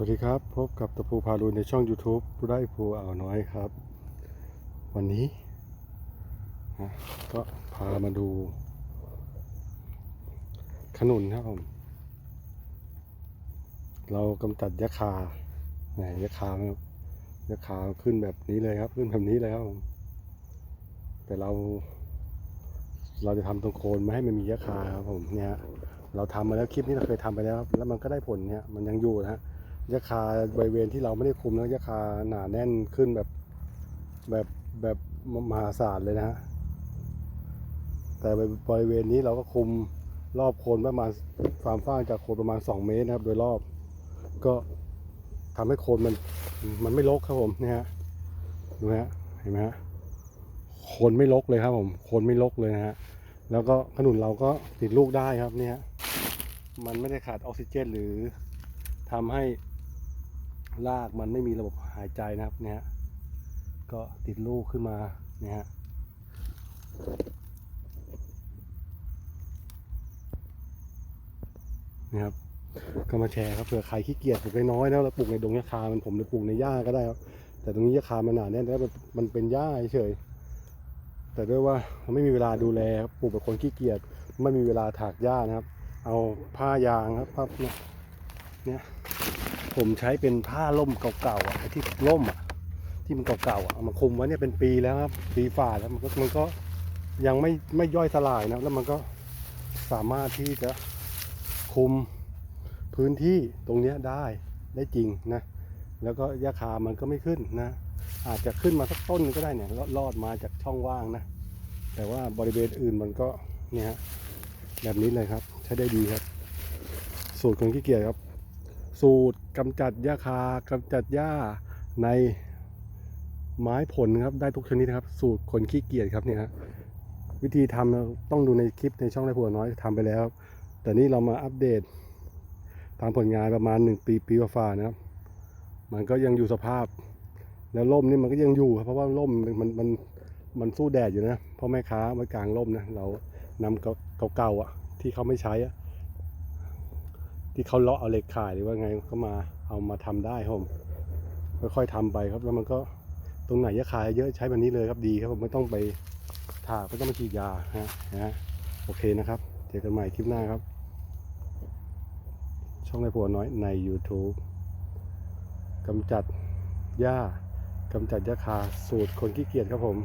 วัสดีครับ พบกับตะพูพาลุยในช่อง YouTube ไร่ภูอ่าวน้อยครับ วันนี้นะก็พามาดู ขนุนครับผม เรากำจัดยะคาไหนยะคาครับยะคาขึ้นแบบนี้เลยครับ ขึ้นแบบนี้เลยครับผม แต่เรา เราจะทำตรงโคนไม่ให้มันมียะคาครับผมเนี่ยเราทำมาแล้วคลิปนี้เราเคยทำไปแล้ว แล้วมันก็ได้ผลเนี่ยมันยังอยู่นะฮะ ยะคาบริเวณที่เราไม่ได้คุมแล้วยะคาหนาแน่นขึ้นแบบแบบแบบมหาศาลเลยนะฮะ แต่บริเวณนี้เราก็คุมรอบโคนประมาณความฟ้างจากโคนประมาณ 2 เมตรนะครับ โดยรอบ ก็ทำให้โคนมันมันไม่รกครับผมเนี่ยฮะดูฮะเห็นไหมฮะโคนไม่รกเลยครับผมโคนไม่รกเลยนะฮะแล้วก็ขนุนเราก็ติดลูกได้ครับเนี่ยมันไม่ได้ขาดออกซิเจนหรือทำให้ รากมันไม่มีระบบหายใจนะครับเนี่ยก็ติดลูกขึ้นมาเนี่ยฮะครับก็มาแชร์ครับเผื่อใครขี้เกียจปลูกน้อยๆนะเราปลูกในดงยะคามันผมเลยปลูกในหญ้าก็ได้ครับแต่ตรงนี้ยะคามันหนาแน่นแล้วมันมันเป็นหญ้าเฉยแต่ด้วยว่าไม่มีเวลาดูแลครับปลูกแบบคนขี้เกียจไม่มีเวลาถากหญ้านะครับ เอาผ้ายางครับผ้าเนี่ยเนี่ย ผมใช้เป็นผ้าล่มเก่าๆอะไอ้ที่ล่มอะที่มันเก่าๆอะเอามาคลุมไว้เนี่ยเป็นปีแล้วครับปีฝ่าแล้วมันก็มันก็ยังไม่ไม่ย่อยสลายนะแล้วมันก็สามารถที่จะคุมพื้นที่ตรงเนี้ยได้ได้จริงนะแล้วก็หญ้าคามันก็ไม่ขึ้นนะ อาจจะขึ้นมาสักต้นก็ได้เนี่ยลอดลอดมาจากช่องว่างนะ แต่ว่าบริเวณอื่นมันก็เนี่ยฮะแบบนี้เลยครับ ใช้ได้ดีครับ สูตรคนขี้เกียจครับ สูตรกำจัดหญ้าคากำจัดหญ้าในไม้ผลครับได้ทุกชนิดนะครับ สูตรคนขี้เกียจครับเนี่ยฮะวิธีทำเราต้องดูในคลิปในช่องไรผัวน้อยทำไปแล้ว แต่นี่เรามาอัปเดตตามผลงานประมาณหนึ่งปีปีกว่านะครับ มันก็ยังอยู่สภาพ แล้วร่มนี่มันก็ยังอยู่ครับเพราะว่าร่มมันมันมันมันสู้แดดอยู่นะเพราะแม่ค้าไว้กลางร่มนะเรานำเก่าๆอะที่เขาไม่ใช้อะ ที่เขาเลาะเอาเหล็กขายหรือว่าไงก็มาเอามาทำได้ครับผมค่อยๆทำไปครับแล้วมันก็ตรงไหนยะขายเยอะใช้แบบนี้เลยครับดีครับผมไม่ต้องไปถากไม่ต้องไปฉีดยาฮะฮะโอเคนะครับเจอกันใหม่คลิปหน้าครับ ช่องในผัวน้อยใน YouTube กำจัดหญ้ากำจัดหญ้าคาสูตรคนขี้เกียจครับผม